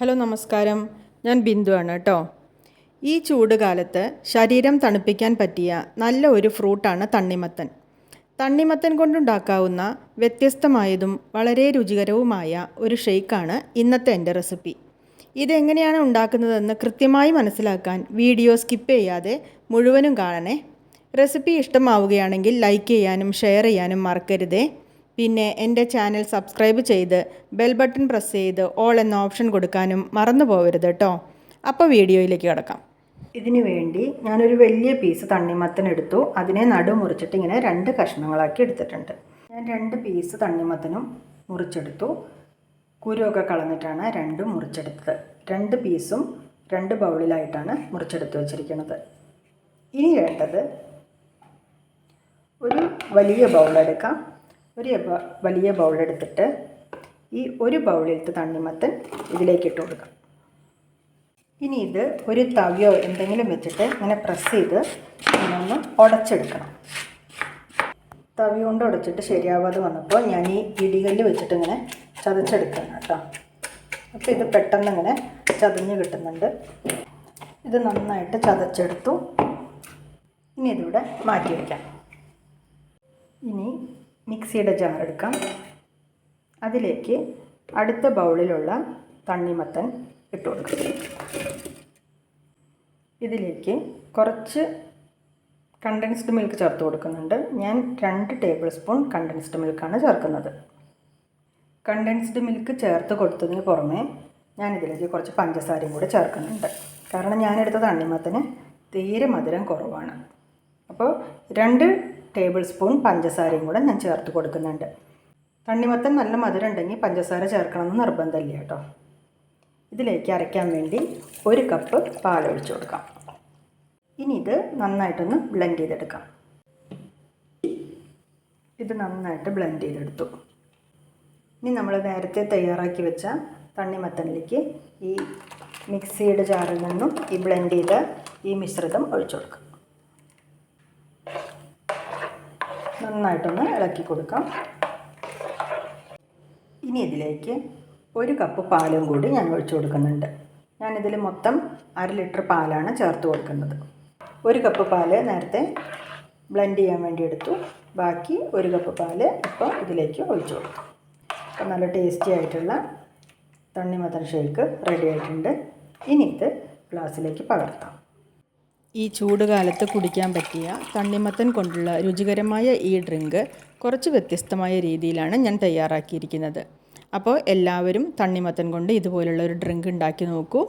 Hello നമസ്കാരം. ഞാൻ ബിന്ദു ആണ് കേട്ടോ. ഈ ചൂട് കാലത്ത് ശരീരം തണുപ്പിക്കാൻ പറ്റിയ നല്ല ഒരു ഫ്രൂട്ടാണ് തണ്ണിമത്തൻ. തണ്ണിമത്തൻ കൊണ്ടുണ്ടാക്കാവുന്ന വ്യത്യസ്തമായതും വളരെ രുചികരവുമായ ഒരു ഷെയ്ക്കാണ് ഇന്നത്തെ എന്റെ റെസിപ്പി. ഇതെങ്ങനെയാണ് ഉണ്ടാക്കുന്നതെന്ന് കൃത്യമായി മനസ്സിലാക്കാൻ വീഡിയോ സ്കിപ്പ് ചെയ്യാതെ മുഴുവനും കാണണേ. റെസിപ്പി ഇഷ്ടമാവുകയാണെങ്കിൽ ലൈക്ക് ചെയ്യാനും ഷെയർ ചെയ്യാനും മറക്കരുതേ. പിന്നെ എന്റെ ചാനൽ സബ്സ്ക്രൈബ് ചെയ്ത് ബെൽ ബട്ടൺ പ്രസ് ചെയ്ത് ഓൾ എന്ന ഓപ്ഷൻ കൊടുക്കാനും മറന്നു പോകരുത് കേട്ടോ അപ്പോൾ വീഡിയോയിലേക്ക് കിടക്കാം. ഇതിനു വേണ്ടി ഞാനൊരു വലിയ പീസ് തണ്ണിമത്തൻ എടുത്തു. അതിനെ നടു മുറിച്ചിട്ട് ഇങ്ങനെ രണ്ട് കഷ്ണങ്ങളാക്കി എടുത്തിട്ടുണ്ട്. ഞാൻ രണ്ട് പീസ് തണ്ണിമത്തനും മുറിച്ചെടുത്തു. കുരുവൊക്കെ കളഞ്ഞിട്ടാണ് രണ്ടും മുറിച്ചെടുത്തത്. രണ്ട് പീസും രണ്ട് ബൗളിലായിട്ടാണ് മുറിച്ചെടുത്ത് വെച്ചിരിക്കുന്നത്. ഇനി വേണ്ടത് ഒരു വലിയ ബൗളെടുക്കാം ഒരു വലിയ ബൗൾ എടുത്തിട്ട് ഈ ഒരു ബൗളിലത്തെ തണ്ണിമത്തൻ ഇതിലേക്ക് ഇട്ട് കൊടുക്കാം. ഇനി ഇത് ഒരു തവിയോ എന്തെങ്കിലും വെച്ചിട്ട് ഇങ്ങനെ പ്രസ് ചെയ്ത് ഇങ്ങനെ ഒന്ന് ഉടച്ചെടുക്കണം. തവി കൊണ്ട് ഉടച്ചിട്ട് ശരിയാവാതെ വന്നപ്പോൾ ഞാൻ ഈ ഇടികല്ല് വെച്ചിട്ട് ഇങ്ങനെ ചതച്ചെടുക്കണം കേട്ടോ. അപ്പോൾ ഇത് പെട്ടെന്ന് ഇങ്ങനെ ചതഞ്ഞ് കിട്ടുന്നുണ്ട്. ഇത് നന്നായിട്ട് ചതച്ചെടുത്തു. ഇനി ഇതിവിടെ മാറ്റി വയ്ക്കാം ഇനി മിക്സിയുടെ ജാർ എടുക്കാം. അതിലേക്ക് അടുത്ത ബൗളിലുള്ള തണ്ണിമത്തൻ ഇട്ട് കൊടുക്കാം. ഇതിലേക്ക് കുറച്ച് കണ്ടൻസ്ഡ് മിൽക്ക് ചേർത്ത് കൊടുക്കുന്നുണ്ട്. ഞാൻ രണ്ട് ടേബിൾ സ്പൂൺ കണ്ടൻസ്ഡ് മിൽക്കാണ് ചേർക്കുന്നത്. കണ്ടൻസ്ഡ് മിൽക്ക് ചേർത്ത് കൊടുത്തതിന് പുറമെ ഞാൻ ഇതിലേക്ക് കുറച്ച് പഞ്ചസാരയും കൂടെ ചേർക്കുന്നുണ്ട്. കാരണം ഞാനെടുത്ത തണ്ണിമത്തന് തീരെ മധുരം കുറവാണ്. അപ്പോൾ രണ്ട് ടേബിൾ സ്പൂൺ പഞ്ചസാരയും കൂടെ ഞാൻ ചേർത്ത് കൊടുക്കുന്നുണ്ട്. തണ്ണിമത്തൻ നല്ല മധുരം ഉണ്ടെങ്കിൽ പഞ്ചസാര ചേർക്കണമെന്ന് നിർബന്ധമില്ല കേട്ടോ. ഇതിലേക്ക് അരയ്ക്കാൻ വേണ്ടി ഒരു കപ്പ് പാൽ പാലൊഴിച്ച് കൊടുക്കാം. ഇനി ഇത് നന്നായിട്ടൊന്ന് ബ്ലെൻഡ് ചെയ്തെടുക്കാം. ഇത് നന്നായിട്ട് ബ്ലെൻഡ് ചെയ്തെടുത്തു. ഇനി നമ്മൾ നേരത്തെ തയ്യാറാക്കി വെച്ച തണ്ണിമത്തനിലേക്ക് ഈ മിക്സിയുടെ ജാറിൽ നിന്നും ഈ ബ്ലെൻഡ് ചെയ്ത ഈ മിശ്രിതം ഒഴിച്ചു കൊടുക്കാം. നന്നായിട്ടൊന്ന് ഇളക്കി കൊടുക്കാം. ഇനി ഇതിലേക്ക് ഒരു കപ്പ് പാലും കൂടി ഞാൻ ഒഴിച്ചു കൊടുക്കുന്നുണ്ട്. ഞാനിതിൽ മൊത്തം അര ലിറ്റർ പാലാണ് ചേർത്ത് കൊടുക്കുന്നത്. ഒരു കപ്പ് പാൽ നേരത്തെ ബ്ലെൻഡ് ചെയ്യാൻ വേണ്ടി എടുത്തു. ബാക്കി ഒരു കപ്പ് പാൽ ഇപ്പോൾ ഇതിലേക്ക് ഒഴിച്ചു കൊടുത്തു അപ്പോൾ നല്ല ടേസ്റ്റി ആയിട്ടുള്ള തണ്ണിമത്തൻ ഷേക്ക് റെഡി ആയിട്ടുണ്ട്. ഇനി ഇത് ഗ്ലാസ്സിലേക്ക് പകർത്താം. ഈ ചൂടുകാലത്ത് കുടിക്കാൻ പറ്റിയ തണ്ണിമത്തൻ കൊണ്ടുള്ള രുചികരമായ ഈ ഡ്രിങ്ക് കുറച്ച് വ്യത്യസ്തമായ രീതിയിലാണ് ഞാൻ തയ്യാറാക്കിയിരിക്കുന്നത്. അപ്പോൾ എല്ലാവരും തണ്ണിമത്തൻ കൊണ്ട് ഇതുപോലുള്ള ഒരു ഡ്രിങ്ക് ഉണ്ടാക്കി നോക്കൂ.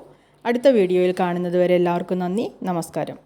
അടുത്ത വീഡിയോയിൽ കാണുന്നത് വരെ എല്ലാവർക്കും നന്ദി. നമസ്കാരം.